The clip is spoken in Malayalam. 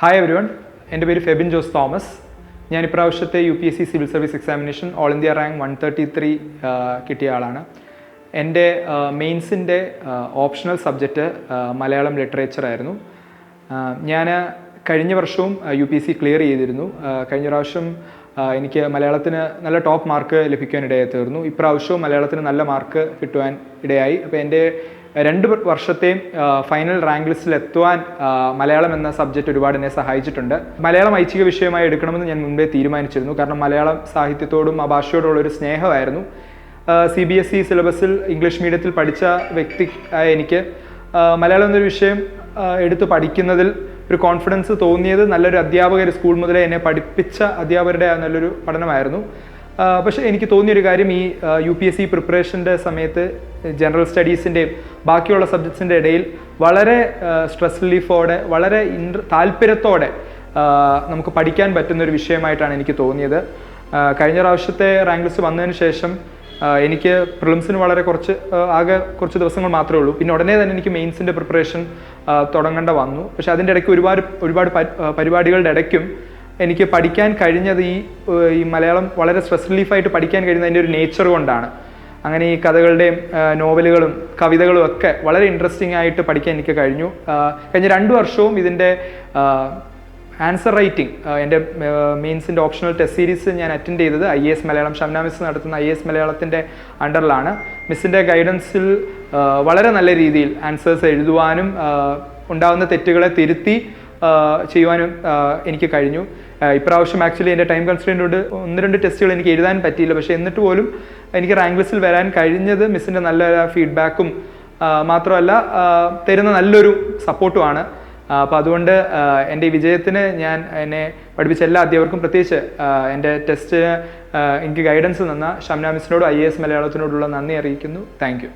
ഹായ് എവരിവൺ എന്റെ പേര് ഫെബിൻ ജോസ് തോമസ്. ഞാൻ ഇപ്രാവശ്യത്തെ U P S C civil service examination all India rank one thirty three കിട്ടിയ ആളാണ്. എന്റെ മെയിൻസിന്റെ ഓപ്ഷണൽ സബ്ജക്റ്റ് മലയാളം ലിറ്ററേച്ചർ ആയിരുന്നു. ഞാൻ കഴിഞ്ഞ വർഷവും U P S C clear ചെയ്തിരുന്നു. കഴിഞ്ഞ പ്രാവശ്യം എനിക്ക് മലയാളത്തിന് നല്ല ടോപ്പ് മാർക്ക് ലഭിക്കാൻ ഇടയായി തീർന്നു. ഇപ്രാവശ്യവും മലയാളത്തിന് നല്ല മാർക്ക് കിട്ടുവാൻ ഇടയായി. അപ്പോൾ എന്റെ രണ്ട് വർഷത്തെയും ഫൈനൽ റാങ്ക് ലിസ്റ്റിൽ എത്തുവാൻ മലയാളം എന്ന സബ്ജക്റ്റ് ഒരുപാട് എന്നെ സഹായിച്ചിട്ടുണ്ട്. മലയാളം ഐച്ഛിക വിഷയമായി എടുക്കണമെന്ന് ഞാൻ മുൻപേ തീരുമാനിച്ചിരുന്നു. കാരണം മലയാളം സാഹിത്യത്തോടും ആ ഭാഷയോടുള്ള ഒരു സ്നേഹമായിരുന്നു. സി ബി എസ് ഇ സിലബസിൽ ഇംഗ്ലീഷ് മീഡിയത്തിൽ പഠിച്ച വ്യക്തി ആയ എനിക്ക് മലയാളം എന്നൊരു വിഷയം എടുത്ത് പഠിക്കുന്നതിൽ ഒരു കോൺഫിഡൻസ് തോന്നിയത് നല്ലൊരു അധ്യാപകർ സ്കൂൾ മുതലേ എന്നെ പഠിപ്പിച്ച അധ്യാപകരുടെ നല്ലൊരു പഠനമായിരുന്നു. പക്ഷേ എനിക്ക് തോന്നിയൊരു കാര്യം ഈ യു പി എസ് സി പ്രിപ്പറേഷന്റെ സമയത്ത് ജനറൽ സ്റ്റഡീസിന്റെയും ബാക്കിയുള്ള സബ്ജക്ട്സിന്റെ ഇടയിൽ വളരെ സ്ട്രെസ് റിലീഫോടെ വളരെ ഇൻട്ര താല്പര്യത്തോടെ നമുക്ക് പഠിക്കാൻ പറ്റുന്ന ഒരു വിഷയമായിട്ടാണ് എനിക്ക് തോന്നിയത്. കഴിഞ്ഞ പ്രാവശ്യത്തെ റാങ്ക് ലിസ്റ്റ് വന്നതിന് ശേഷം എനിക്ക് പ്രിലിംസിന് വളരെ കുറച്ച് ആകെ കുറച്ച് ദിവസങ്ങൾ മാത്രമേ ഉള്ളൂ. പിന്നെ ഉടനെ തന്നെ എനിക്ക് മെയിൻസിന്റെ പ്രിപ്പറേഷൻ തുടങ്ങേണ്ട വന്നു. പക്ഷേ അതിന്റെ ഇടയ്ക്ക് ഒരുപാട് ഒരുപാട് പരിപാടികളുടെ ഇടയ്ക്കും എനിക്ക് പഠിക്കാൻ കഴിഞ്ഞത് ഈ ഈ മലയാളം വളരെ സ്ട്രെസ് റിലീഫായിട്ട് പഠിക്കാൻ കഴിയുന്നത് അതിന്റെ ഒരു നേച്ചർ കൊണ്ടാണ്. അങ്ങനെ ഈ കഥകളുടെയും നോവലുകളും കവിതകളും ഒക്കെ വളരെ ഇൻട്രസ്റ്റിംഗ് ആയിട്ട് പഠിക്കാൻ എനിക്ക് കഴിഞ്ഞു. കഴിഞ്ഞ രണ്ട് വർഷവും ഇതിന്റെ ആൻസർ റൈറ്റിംഗ് എന്റെ മീൻസിന്റെ ഓപ്ഷണൽ ടെസ്റ്റ് സീരീസ് ഞാൻ അറ്റൻഡ് ചെയ്തത് I S Malayalam Shamna miss നടത്തുന്ന ഐ എസ് മലയാളത്തിന്റെ അണ്ടറിലാണ് മിസ്സിന്റെ ഗൈഡൻസിൽ വളരെ നല്ല രീതിയിൽ ആൻസേഴ്സ് എഴുതുവാനും ഉണ്ടാകുന്ന തെറ്റുകളെ തിരുത്തി ചെയ്യുവാനും എനിക്ക് കഴിഞ്ഞു. ഇപ്രാവശ്യം ആക്ച്വലി എന്റെ ടൈം കൺസ്ട്രെയിന്റ് കൊണ്ട് ഒന്ന് രണ്ട് ടെസ്റ്റുകൾ എനിക്ക് എഴുതാൻ പറ്റിയില്ല. പക്ഷേ എന്നിട്ട് പോലും എനിക്ക് റാങ്ക് ലിസ്റ്റിൽ വരാൻ കഴിഞ്ഞത് മിസ്സിന്റെ നല്ല ഫീഡ്ബാക്കും മാത്രമല്ല തരുന്ന നല്ലൊരു സപ്പോർട്ടുമാണ് അപ്പോൾ അതുകൊണ്ട് എന്റെ വിജയത്തിന് ഞാൻ എന്നെ പഠിപ്പിച്ച എല്ലാ അധ്യാപകർക്കും പ്രത്യേകിച്ച് എന്റെ ടെസ്റ്റിന് എനിക്ക് ഗൈഡൻസ് തന്ന ഷംന മിസ്സിനോടും ഐ എ എസ് മലയാളത്തിനോടുള്ള നന്ദി അറിയിക്കുന്നു. താങ്ക്